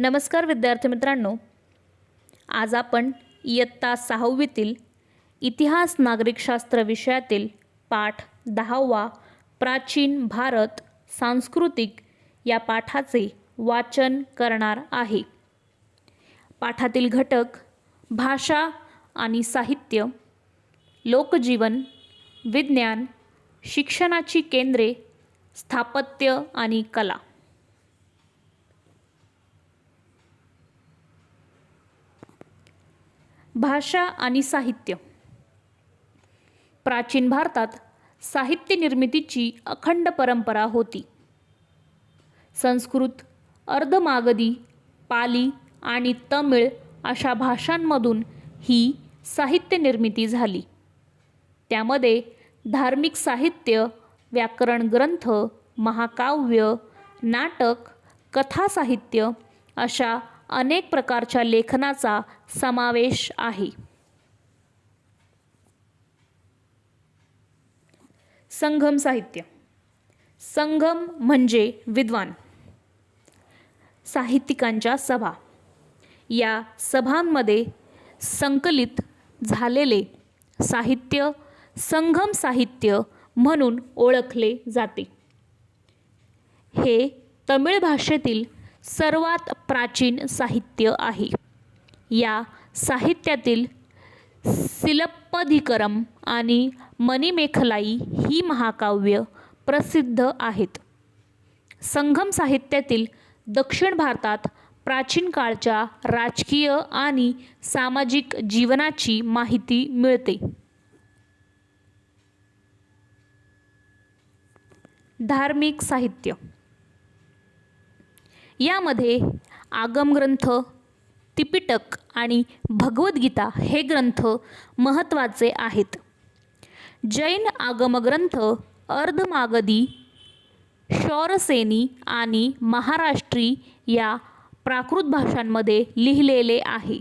नमस्कार विद्यार्थी मित्रांनो. आज आपण इयत्ता सहावीतील इतिहास नागरिकशास्त्र विषयातील पाठ दहावा प्राचीन भारत सांस्कृतिक या पाठाचे वाचन करणार आहे. पाठातील घटक भाषा आणि साहित्य लोकजीवन विज्ञान शिक्षणाची केंद्रे स्थापत्य आणि कला. भाषा आणि साहित्य. प्राचीन भारतात साहित्य निर्मितीची अखंड परंपरा होती. संस्कृत अर्धमागधी पाली आणि तमिळ अशा भाषांमधून ही साहित्य निर्मिती झाली. त्यामध्ये धार्मिक साहित्य व्याकरण ग्रंथ महाकाव्य नाटक कथासाहित्य अशा अनेक प्रकारच्या लेखनाचा समावेश आहे. संगम साहित्य. संगम म्हणजे विद्वान. साहित्यिकांच्या सभा. या सभांमध्ये संकलित झालेले साहित्य संगम साहित्य म्हणून ओळखले जाते. हे तमिळ भाषेतील सर्वात प्राचीन साहित्य आहे. या साहित्यातील सिलप्पधिकरम आणि मणिमेखलाई ही महाकाव्य प्रसिद्ध आहेत. संगम साहित्यातील दक्षिण भारतात प्राचीन काळच्या राजकीय आणि सामाजिक जीवनाची माहिती मिळते. धार्मिक साहित्य यामध्ये आगमग्रंथ तिपिटक आणि भगवद्गीता हे ग्रंथ महत्त्वाचे आहेत. जैन आगमग्रंथ अर्धमागधी शौरसेनी आणि महाराष्ट्री या प्राकृत भाषांमध्ये लिहिलेले आहे.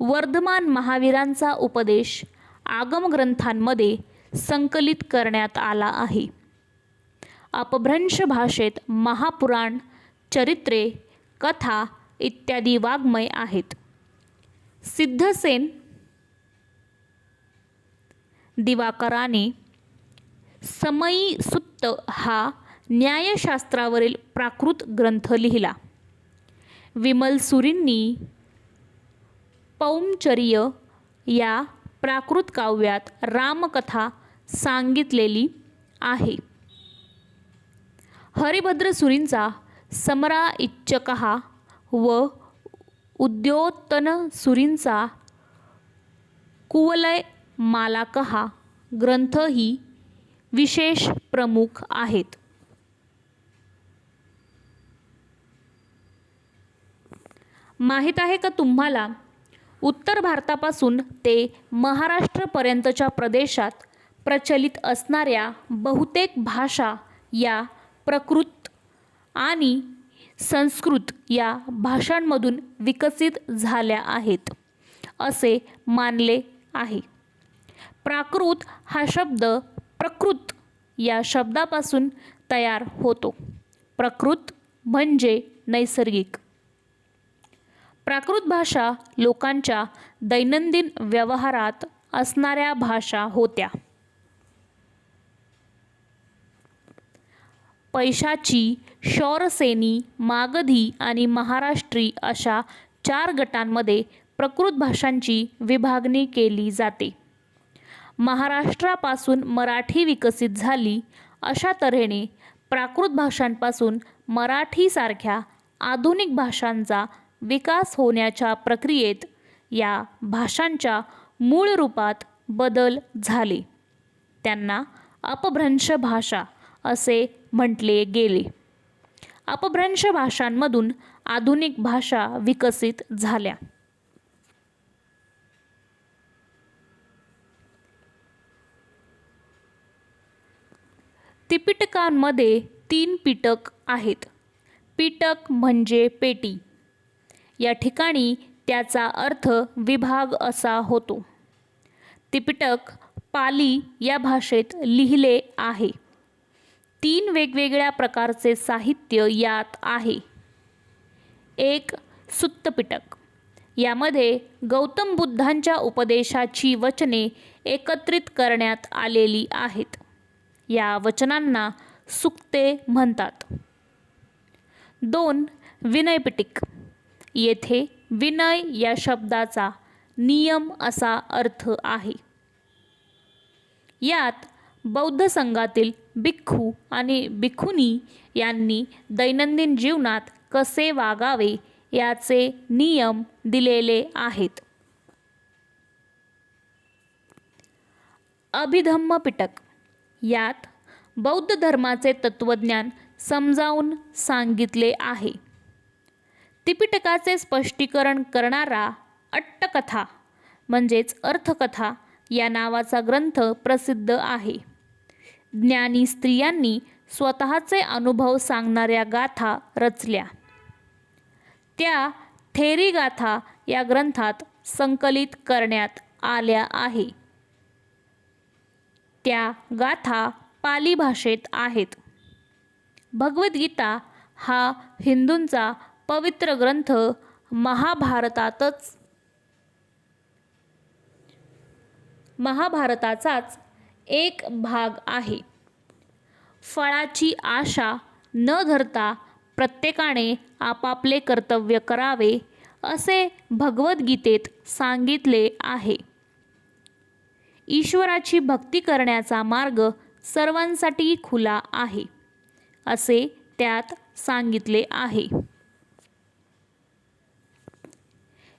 वर्धमान महावीरांचा उपदेश आगमग्रंथांमध्ये संकलित करण्यात आला आहे. अपभ्रंश भाषेत महापुराण चरित्रे कथा इत्यादी वाङ्मय आहेत. सिद्धसेन दिवाकराने समयी सुत्त हा न्यायशास्त्रावरील प्राकृत ग्रंथ लिहिला. विमल सुरींनी पौमचर्य या प्राकृत काव्यात रामकथा सांगितलेली आहे. हरिभद्र सुरींचा समरा इच्छकहा व उद्योत्तन सुरींचा कुवलय मालाकहा ग्रंथही विशेष प्रमुख आहेत. माहीत आहे का तुम्हाला? उत्तर भारतापासून ते महाराष्ट्रपर्यंतच्या प्रदेशात प्रचलित असणाऱ्या बहुतेक भाषा या प्रकृत आणि संस्कृत या भाषांमधून विकसित झाल्या आहेत असे मानले आहे. प्राकृत हा शब्द प्रकृत या शब्दापासून तयार होतो. प्रकृत म्हणजे नैसर्गिक. प्राकृत भाषा लोकांच्या दैनंदिन व्यवहारात असणाऱ्या भाषा होत्या. पैशाची शौरसेनी मागधी आणि महाराष्ट्री अशा चार गटांमध्ये प्रकृत भाषांची विभागणी केली जाते. महाराष्ट्रापासून मराठी विकसित झाली अशा तऱ्हेने प्राकृत भाषांपासून मराठीसारख्या आधुनिक भाषांचा विकास होण्याच्या प्रक्रियेत या भाषांच्या मूळ रूपात बदल झाले. त्यांना अपभ्रंश भाषा असे म्हटले गेले. अपभ्रंश भाषांमधून आधुनिक भाषा विकसित झाल्या. त्रिपिटकांमध्ये तीन पिटक आहेत. पिटक म्हणजे पेटी. या ठिकाणी त्याचा अर्थ विभाग असा होतो. त्रिपिटक पाली या भाषेत लिहिले आहे. तीन वेगवेगळ्या प्रकारचे साहित्य यात आहे. एक सुत्तपिटक. यामध्ये गौतम बुद्धांच्या उपदेशाची वचने एकत्रित करण्यात आलेली आहेत. या वचनांना सुक्ते म्हणतात. दोन विनयपिटिक. येथे विनय या शब्दाचा नियम असा अर्थ आहे. यात बौद्ध संघातील भिक्खू आणि भिक्खुनी यांनी दैनंदिन जीवनात कसे वागावे याचे नियम दिलेले आहेत. अभिधम्म पिटक. यात बौद्ध धर्माचे तत्त्वज्ञान समजावून सांगितले आहे. त्रिपिटकाचे स्पष्टीकरण करणारा अट्टकथा म्हणजेच अर्थकथा या नावाचा ग्रंथ प्रसिद्ध आहे. ज्ञानी स्त्रियांनी स्वतःचे अनुभव सांगणाऱ्या गाथा रचल्या. त्या थेरी गाथा या ग्रंथात संकलित करण्यात आल्या आहे. त्या गाथा पाली भाषेत आहेत. भगवद्गीता हा हिंदूंचा पवित्र ग्रंथ महाभारतातच महाभारताचाच एक भाग आहे. फळाची आशा न धरता प्रत्येकाने आपापले कर्तव्य करावे असे भगवद्गीतेत सांगितले आहे. ईश्वराची भक्ती करण्याचा मार्ग सर्वांसाठी खुला आहे असे त्यात सांगितले आहे.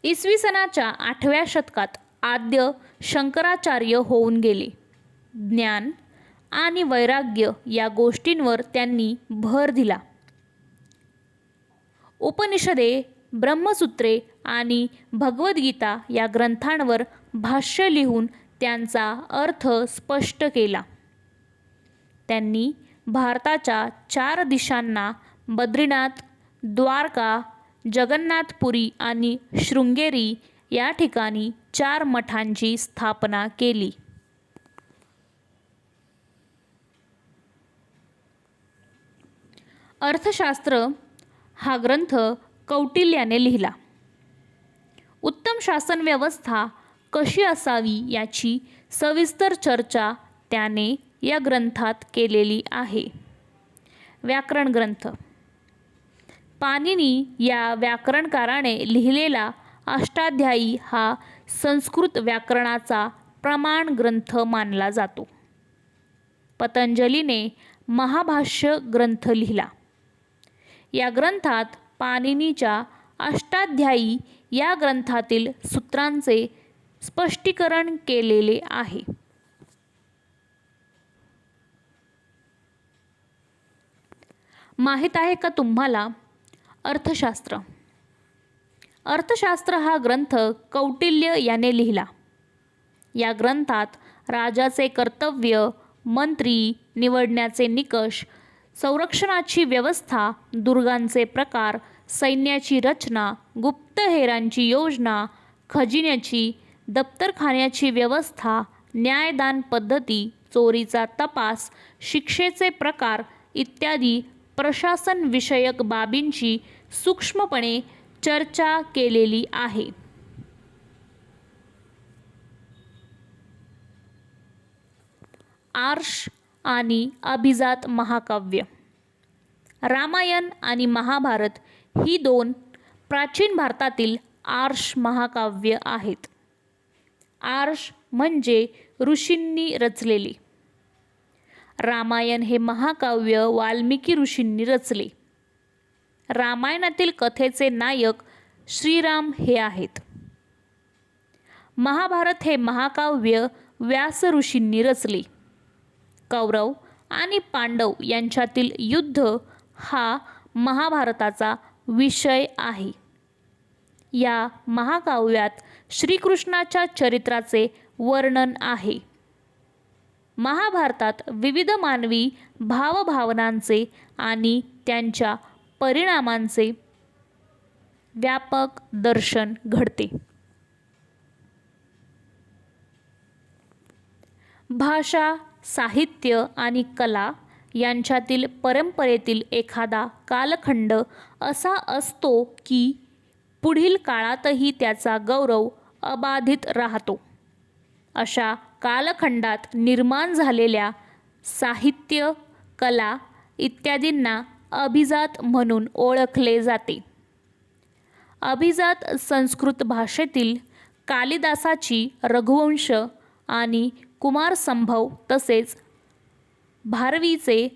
इसवी सनाच्या आठव्या शतकात आद्य शंकराचार्य होऊन गेले. ज्ञान आणि वैराग्य या गोष्टींवर त्यांनी भर दिला. उपनिषदे ब्रह्मसूत्रे आणि भगवद्गीता या ग्रंथांवर भाष्य लिहून त्यांचा अर्थ स्पष्ट केला. त्यांनी भारताच्या चार दिशांना बद्रीनाथ द्वारका जगन्नाथपुरी आणि शृंगेरी या ठिकाणी चार मठांची स्थापना केली. अर्थशास्त्र हा ग्रंथ कौटिल्याने लिहिला. उत्तम शासन व्यवस्था कशी असावी याची सविस्तर चर्चा त्याने या ग्रंथात केलेली आहे. व्याकरण ग्रंथ. पाणिनी या व्याकरणकाराने लिहिलेला अष्टाध्यायी हा संस्कृत व्याकरणाचा प्रमाण ग्रंथ मानला जातो. पतंजलीने महाभाष्य ग्रंथ लिहिला. या ग्रंथात पाणिनीच्या अष्टाध्यायी या ग्रंथातील सूत्रांचे स्पष्टीकरण केलेले आहे. माहीत आहे का तुम्हाला? अर्थशास्त्र. अर्थशास्त्र हा ग्रंथ कौटिल्य याने लिहिला. या ग्रंथात राजाचे कर्तव्य मंत्री निवडण्याचे निकष संरक्षणाची व्यवस्था दुर्गांचे प्रकार सैन्याची रचना गुप्तहेरांची योजना खजिन्याची दप्तरखान्याची व्यवस्था न्यायदान पद्धती चोरीचा तपास शिक्षेचे प्रकार इत्यादी प्रशासनविषयक बाबींची सूक्ष्मपणे चर्चा केलेली आहे. आर्श आणि अभिजात महाकाव्य. रामायण आणि महाभारत ही दोन प्राचीन भारतातील आर्ष महाकाव्य आहेत. आर्ष म्हणजे ऋषींनी रचलेले. रामायण हे महाकाव्य वाल्मिकी ऋषींनी रचले. रामायणातील कथेचे नायक श्रीराम हे आहेत. महाभारत हे महाकाव्य व्यास ऋषींनी रचले. कौरव आणि पांडव यांच्यातील युद्ध हा महाभारताचा विषय आहे. या महाकाव्यात श्रीकृष्णाच्या चरित्राचे वर्णन आहे. महाभारतात विविध मानवी भावभावनांचे आणि त्यांच्या परिणामांचे व्यापक दर्शन घडते. भाषा साहित्य आणि कला यांच्यातील परंपरेतील एखादा कालखंड असा असतो की पुढील काळातही त्याचा गौरव अबाधित राहतो. अशा कालखंडात निर्माण झालेल्या साहित्य कला इत्यादींना अभिजात म्हणून ओळखले जाते. अभिजात संस्कृत भाषेतील कालिदासाची रघुवंश आणि कुमार संभव तसेच भारवीचे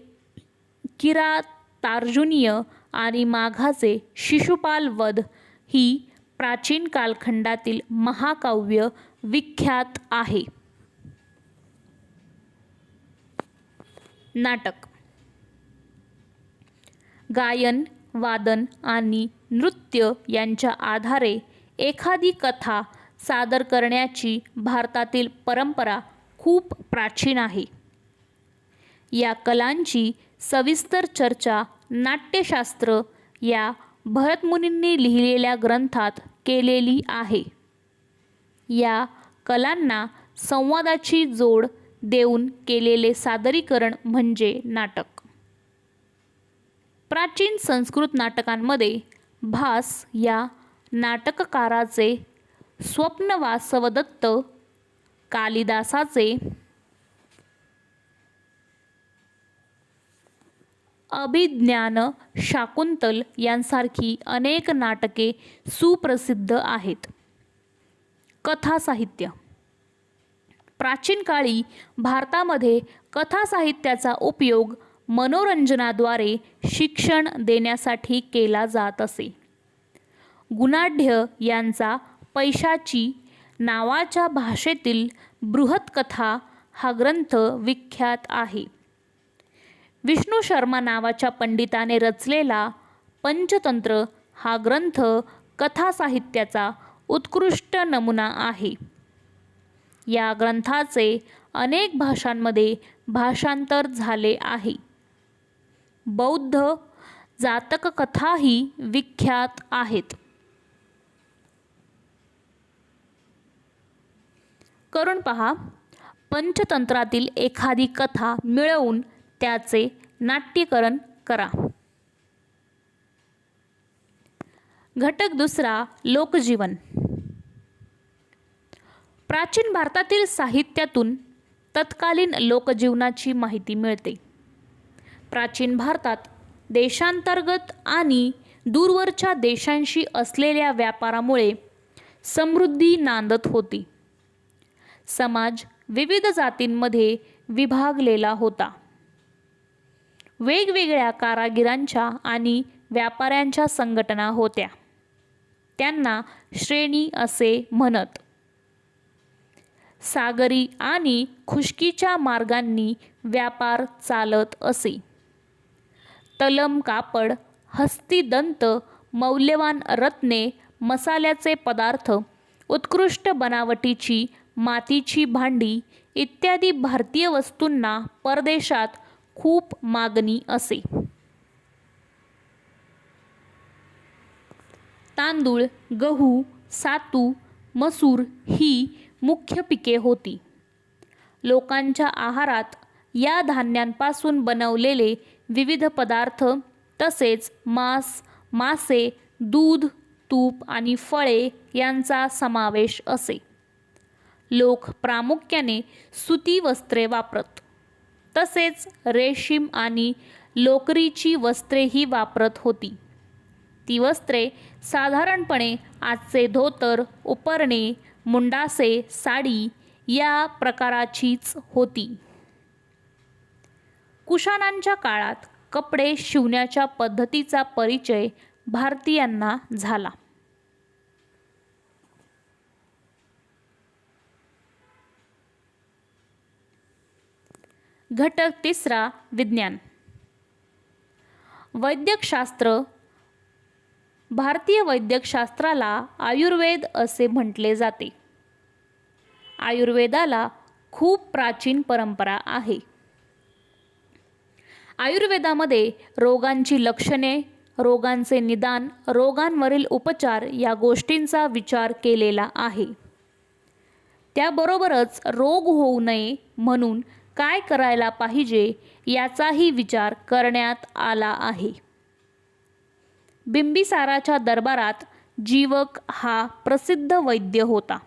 किरातार्जुनीय आणि माघाचे शिशुपाल वध ही प्राचीन कालखंडातील महाकाव्य विख्यात आहे. नाटक. गायन वादन आणि नृत्य यांच्या आधारे एखादी कथा सादर करण्याची भारतातील परंपरा खूप प्राचीन आहे. या कलांची सविस्तर चर्चा नाट्यशास्त्र या भरतमुनींनी लिहिलेल्या ग्रंथात केलेली आहे. या कलांना संवादाची जोड देऊन केलेले सादरीकरण म्हणजे नाटक. प्राचीन संस्कृत नाटकांमध्ये भास या नाटककाराचे स्वप्न वासवदत्त कालिदासाचे अभिज्ञान शाकुंतल यांसारखी अनेक नाटके सुप्रसिद्ध आहेत. कथा साहित्य प्राचीन काळी भारतामध्ये कथा साहित्याचा उपयोग मनोरंजनाद्वारे शिक्षण देण्यासाठी केला जात असे. गुणाढ्य यांचा पैशाची नावाच्या भाषेतील बृहत्कथा हा ग्रंथ विख्यात आहे. विष्णू शर्मा नावाच्या पंडिताने रचलेला पंचतंत्र हा ग्रंथ कथा साहित्याचा उत्कृष्ट नमुना आहे. या ग्रंथाचे अनेक भाषांमध्ये भाषांतर झाले आहे. बौद्ध जातक कथाही विख्यात आहेत. करून पहा. पंचतंत्रातील एखादी कथा मिळवून त्याचे नाट्यकरण करा. घटक दुसरा लोकजीवन. प्राचीन भारतातील साहित्यातून तत्कालीन लोकजीवनाची माहिती मिळते. प्राचीन भारतात देशांतर्गत आणि दूरवरच्या देशांशी असलेल्या व्यापारामुळे समृद्धी नांदत होती. समाज विविध जातींमध्ये विभागलेला होता. वेगवेगळ्या कारागिरांच्या आणि व्यापाऱ्यांच्या संघटना होत्या. त्यांना श्रेणी असे म्हणत. सागरी आणि खुशकीच्या मार्गांनी व्यापार चालत असे. तलम कापड हस्तिदंत मौल्यवान रत्ने मसाल्याचे पदार्थ उत्कृष्ट बनावटीची मातीची भांडी इत्यादी भारतीय वस्तूंना परदेशात खूप मागणी असे. तांदूळ गहू सातू मसूर ही मुख्य पिके होती. लोकांच्या आहारात या धान्यांपासून बनवलेले विविध पदार्थ तसेच मांस मासे दूध तूप आणि फळे यांचा समावेश असे. लोक प्रामुख्याने सुती वस्त्रे वापरत. तसेच रेशीम आणि लोकरीची वस्त्रेही वापरत होती. ती वस्त्रे साधारणपणे आजचे धोतर उपरणे मुंडासे साडी या प्रकाराचीच होती. कुशाणांच्या काळात कपडे शिवण्याच्या पद्धतीचा परिचय भारतीयांना झाला. घटक तिसरा विज्ञान. वैद्यकशास्त्र भारतीय वैद्यकशास्त्राला आयुर्वेद असे म्हटले जाते. आयुर्वेदाला खूप प्राचीन परंपरा आहे. आयुर्वेदामध्ये रोगांची लक्षणे रोगांचे निदान रोगांवरील उपचार या गोष्टींचा विचार केलेला आहे. त्याबरोबरच रोग होऊ नये म्हणून काय करायला पाहिजे याचाही विचार करण्यात आला आहे. बिंबिसाराच्या दरबारात जीवक हा प्रसिद्ध वैद्य होता.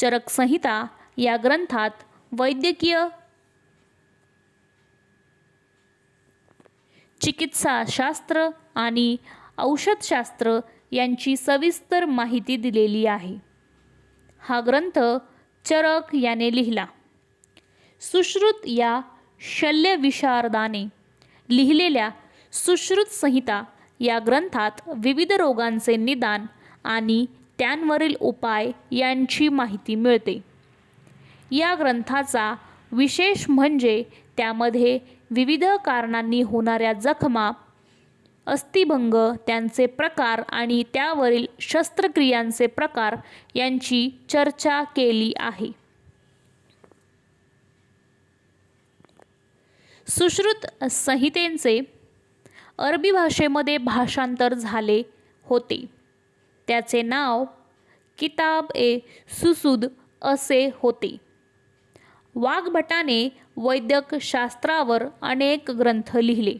चरकसंहिता या ग्रंथात वैद्यकीय चिकित्साशास्त्र आणि औषधशास्त्र यांची सविस्तर माहिती दिलेली आहे. हा ग्रंथ चरक याने लिहिला. सुश्रुत या शल्यविशारदाने लिहिलेल्या सुश्रुत संहिता या ग्रंथात विविध रोगांचे निदान आणि त्यांवरील उपाय यांची माहिती मिळते. या ग्रंथाचा विशेष म्हणजे त्यामध्ये विविध कारणांनी होणाऱ्या जखमा अस्थिभंग त्यांचे प्रकार आणि त्यावरील शस्त्रक्रियांचे प्रकार यांची चर्चा केली आहे. सुश्रुत संहितेचे अरबी भाषेमध्ये भाषांतर झाले होते. त्याचे नाव किताब ए सुसूद असे होते. वाघभटाने वैद्यक शास्त्रावर अनेक ग्रंथ लिहिले.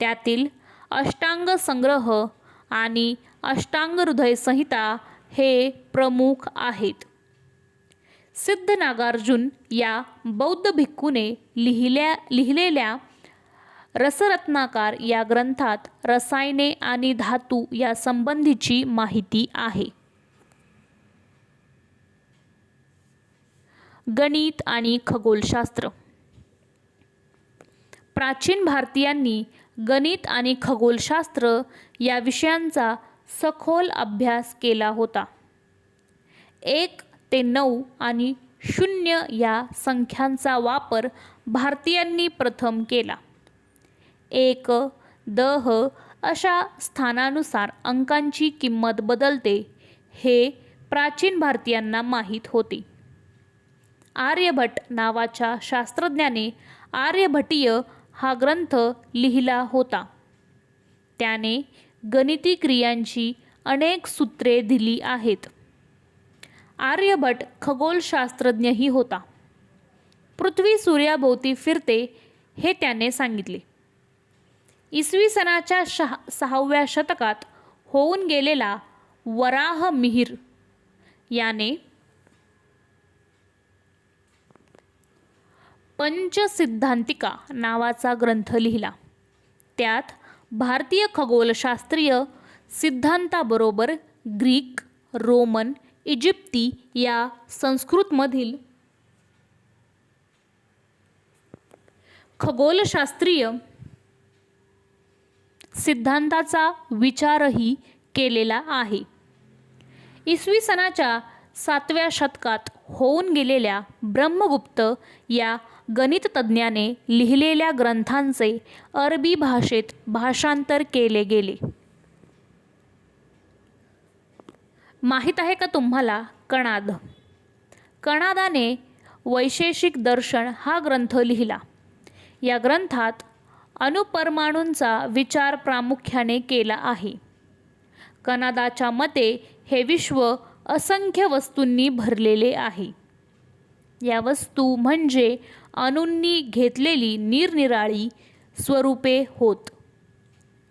त्यातील अष्टांग संग्रह आणि अष्टांग हृदय संहिता हे प्रमुख आहेत. सिद्ध नागार्जुन या बौद्ध भिक्खूने लिहिल्या लिहिलेल्या रसरत्नाकार या ग्रंथात रसायने आणि धातू या संबंधीची माहिती आहे. गणित आणि खगोलशास्त्र. प्राचीन भारतीयांनी गणित आणि खगोलशास्त्र या विषयांचा सखोल अभ्यास केला होता. एक ते नऊ आणि शून्य या संख्यांचा वापर भारतीयांनी प्रथम केला. एक दह अशा स्थानानुसार अंकांची किंमत बदलते हे प्राचीन भारतीयांना माहीत होते. आर्यभट नावाच्या शास्त्रज्ञाने आर्यभटीय हा ग्रंथ लिहिला होता. त्याने गणिती क्रियांची अनेक सूत्रे दिली आहेत. आर्यभट खगोलशास्त्रज्ञही होता. पृथ्वी सूर्याभोवती फिरते हे त्याने सांगितले. इसवी सनाच्या शहा सहाव्या शतकात होऊन गेलेला वराह मिहीर याने पंचसिद्धांतिका नावाचा ग्रंथ लिहिला. त्यात भारतीय खगोलशास्त्रीय सिद्धांताबरोबर ग्रीक रोमन इजिप्ती या संस्कृतमधील खगोलशास्त्रीय सिद्धांताचा विचारही केलेला आहे. इसवी सनाच्या सातव्या शतकात होऊन गेलेल्या ब्रह्मगुप्त या गणिततज्ज्ञाने लिहिलेल्या ग्रंथांचे अरबी भाषेत भाषांतर केले गेले. माहीत आहे का तुम्हाला? कणाद. कणादाने वैशेषिक दर्शन हा ग्रंथ लिहिला. या ग्रंथात अणुपरमाणूंचा विचार प्रामुख्याने केला आहे. कनादाच्या मते हे विश्व असंख्य वस्तूंनी भरलेले आहे. या वस्तू म्हणजे अणूंनी घेतलेली निरनिराळी स्वरूपे होत.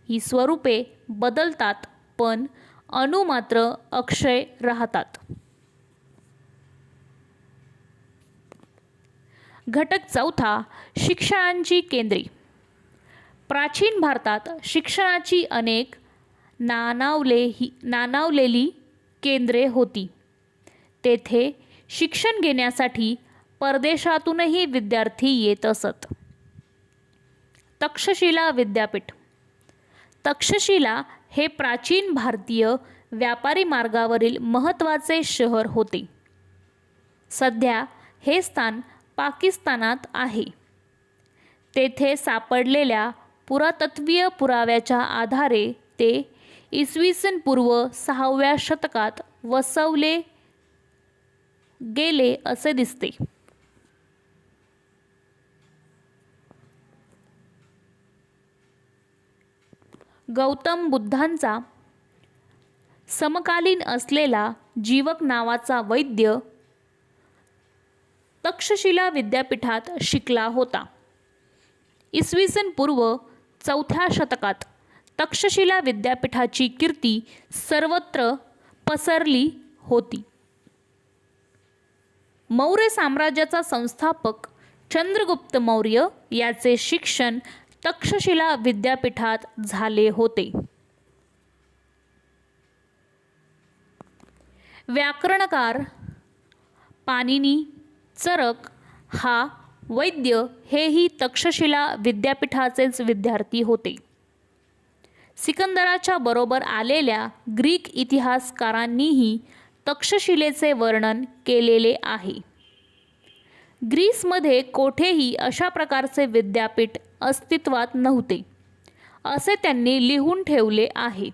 ही स्वरूपे बदलतात पण अणू मात्र अक्षय राहतात. घटक चौथा शिक्षणांची केंद्रे. प्राचीन भारतात शिक्षणाची अनेक नानावले ही नानावलेली केंद्रे होती. तेथे शिक्षण घेण्यासाठी परदेशातूनही विद्यार्थी येत असत. तक्षशिला विद्यापीठ. तक्षशिला हे प्राचीन भारतीय व्यापारी मार्गावरील महत्त्वाचे शहर होते. सध्या हे स्थान पाकिस्तानात आहे. तेथे सापडलेल्या पुरातत्वीय पुराव्याच्या आधारे ते इसवी सन पूर्व सहाव्या शतकात वसवले गेले असे दिसते. गौतम बुद्धांचा समकालीन असलेला जीवक नावाचा वैद्य तक्षशिला विद्यापीठात शिकला होता. इसवी सन पूर्व चौथ्या शतकात तक्षशिला विद्यापीठाची कीर्ती सर्वत्र पसरली होती. मौर्य साम्राज्याचा संस्थापक चंद्रगुप्त मौर्य याचे शिक्षण तक्षशिला विद्यापीठात झाले होते. व्याकरणकार पाणिनी चरक हा वैद्य हेही तक्षशिला विद्यापीठाचेच विद्यार्थी होते. सिकंदराच्या बरोबर आलेल्या ग्रीक इतिहासकारांनीही तक्षशिलेचे वर्णन केलेले आहे. ग्रीसमध्ये कोठेही अशा प्रकारचे विद्यापीठ अस्तित्वात नव्हते असे त्यांनी लिहून ठेवले आहे.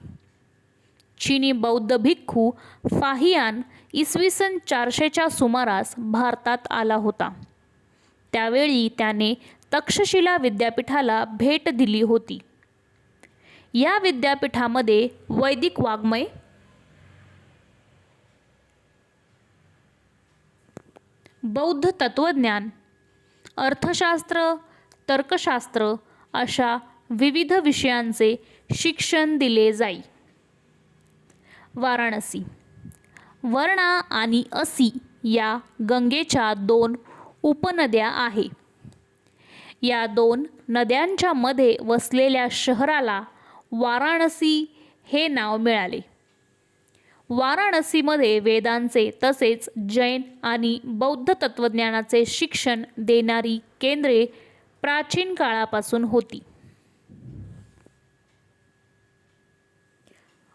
चिनी बौद्ध भिक्खू फाहियान इसवी सन चारशेच्या सुमारास भारतात आला होता. त्यावेळी त्याने तक्षशिला विद्यापीठाला भेट दिली होती. या विद्यापीठामध्ये वैदिक वाङ्मय बौद्ध तत्त्वज्ञान अर्थशास्त्र तर्कशास्त्र अशा विविध विषयांचे शिक्षण दिले जाई. वाराणसी वर्णा आणि असी या गंगेच्या दोन उपनद्या आहे. या दोन नद्यांच्या मध्ये वसलेल्या शहराला वाराणसी हे नाव मिळाले. वाराणसीमध्ये वेदांचे तसेच जैन आणि बौद्ध तत्त्वज्ञानाचे शिक्षण देणारी केंद्रे प्राचीन काळापासून होती.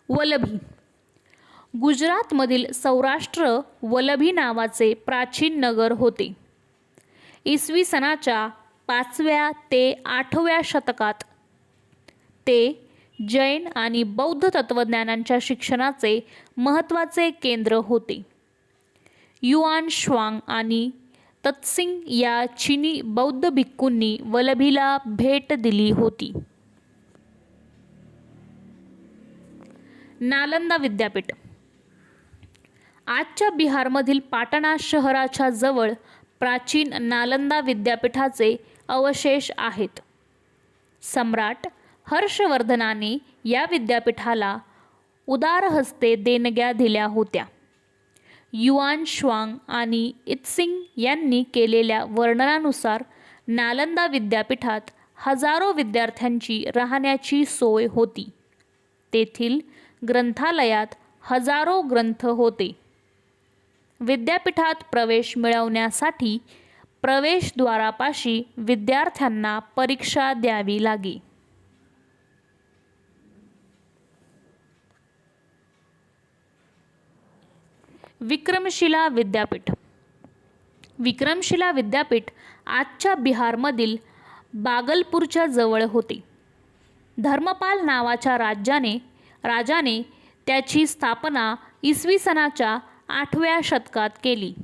वलभी गुजरातमधील सौराष्ट्र वलभी नावाचे प्राचीन नगर होते. इसवी सनाच्या पाचव्या ते आठव्या शतकात ते जैन आणि बौद्ध तत्त्वज्ञानांच्या शिक्षणाचे महत्त्वाचे केंद्र होते. युआन श्वांग आणि तत्सिंग या चिनी बौद्ध भिक्खूंनी वलभीला भेट दिली होती. नालंदा विद्यापीठ. आजच्या बिहारमधील पाटणा शहराच्या जवळ प्राचीन नालंदा विद्यापीठाचे अवशेष आहेत. सम्राट हर्षवर्धनाने या विद्यापीठाला उदारहस्ते देणग्या दिल्या होत्या. युआन श्वांग आणि इत्सिंग यांनी केलेल्या वर्णनानुसार नालंदा विद्यापीठात हजारो विद्यार्थ्यांची राहण्याची सोय होती. तेथील ग्रंथालयात हजारो ग्रंथ होते. विद्यापीठात प्रवेश मिळवण्यासाठी प्रवेशद्वारापाशी विद्यार्थ्यांना परीक्षा द्यावी लागे. विक्रमशिला विद्यापीठ. विक्रमशिला विद्यापीठ आजच्या बिहारमधील बागलपूरच्या जवळ होते. धर्मपाल नावाच्या राज्याने राजाने त्याची स्थापना इसवी सनाच्या आठव्या शतकात केली.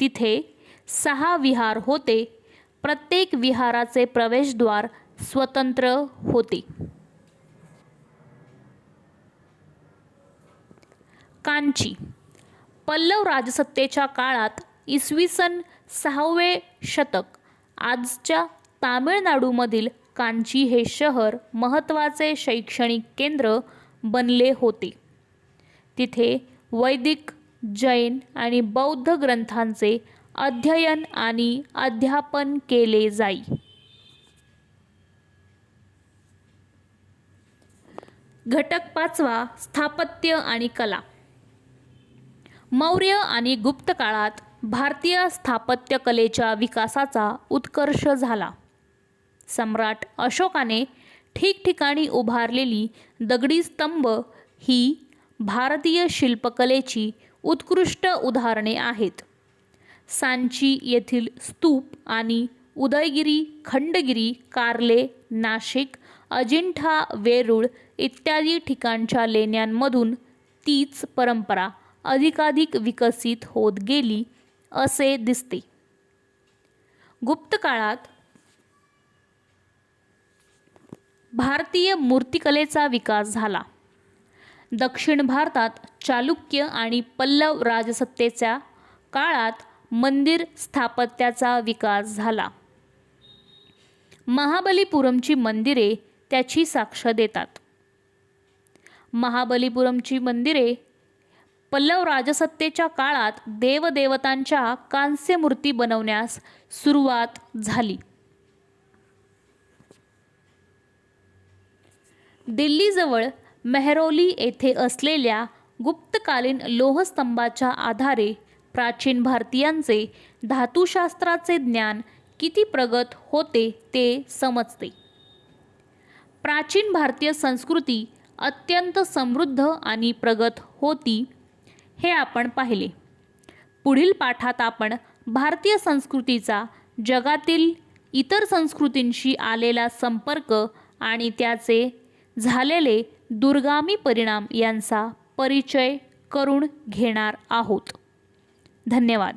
तिथे सहा विहार होते. प्रत्येक विहाराचे प्रवेशद्वार स्वतंत्र होते. कांची पल्लव राजसत्तेच्या काळात इसवी सन सहावे शतक आजच्या तामिळनाडूमधील कांची हे शहर महत्त्वाचे शैक्षणिक केंद्र बनले होते. तिथे वैदिक जैन आणि बौद्ध ग्रंथांचे अध्ययन आणि अध्यापन केले जाई. घटक पाचवा स्थापत्य आणि कला. मौर्य आणि गुप्त काळात भारतीय स्थापत्यकलेच्या विकासाचा उत्कर्ष झाला. सम्राट अशोकाने ठिकठिकाणी उभारलेली दगडी स्तंभ ही भारतीय शिल्पकलेची उत्कृष्ट उदाहरणे आहेत. सांची येथील स्तूप आणि उदयगिरी खंडगिरी कार्ले नाशिक अजिंठा वेरूळ इत्यादी ठिकाणच्या लेण्यांमधून तीच परंपरा अधिकाधिक विकसित होत गेली असे दिसते. गुप्त काळात भारतीय मूर्तिकलेचा विकास झाला. दक्षिण भारतात चालुक्य आणि पल्लव राजसत्तेच्या काळात मंदिर स्थापत्याचा विकास झाला. महाबलीपुरमची मंदिरे त्याची साक्ष देतात. महाबलीपुरमची मंदिरे पल्लव राजसत्तेच्या काळात देवदेवतांच्या कांस्य मूर्ती बनवण्यास सुरुवात झाली. दिल्लीजवळ मेहरौली येथे असलेल्या गुप्तकालीन लोहस्तंभाच्या आधारे प्राचीन भारतीयांचे धातुशास्त्राचे ज्ञान किती प्रगत होते ते समजते. प्राचीन भारतीय संस्कृती अत्यंत समृद्ध आणि प्रगत होती. हे आपण पाहिले. पुढील पाठात आपण भारतीय संस्कृतीचा जगातील इतर संस्कृतींशी आलेला संपर्क आणि त्याचे झालेले दुर्गामी परिणाम यांचा परिचय करून घेणार आहोत. धन्यवाद.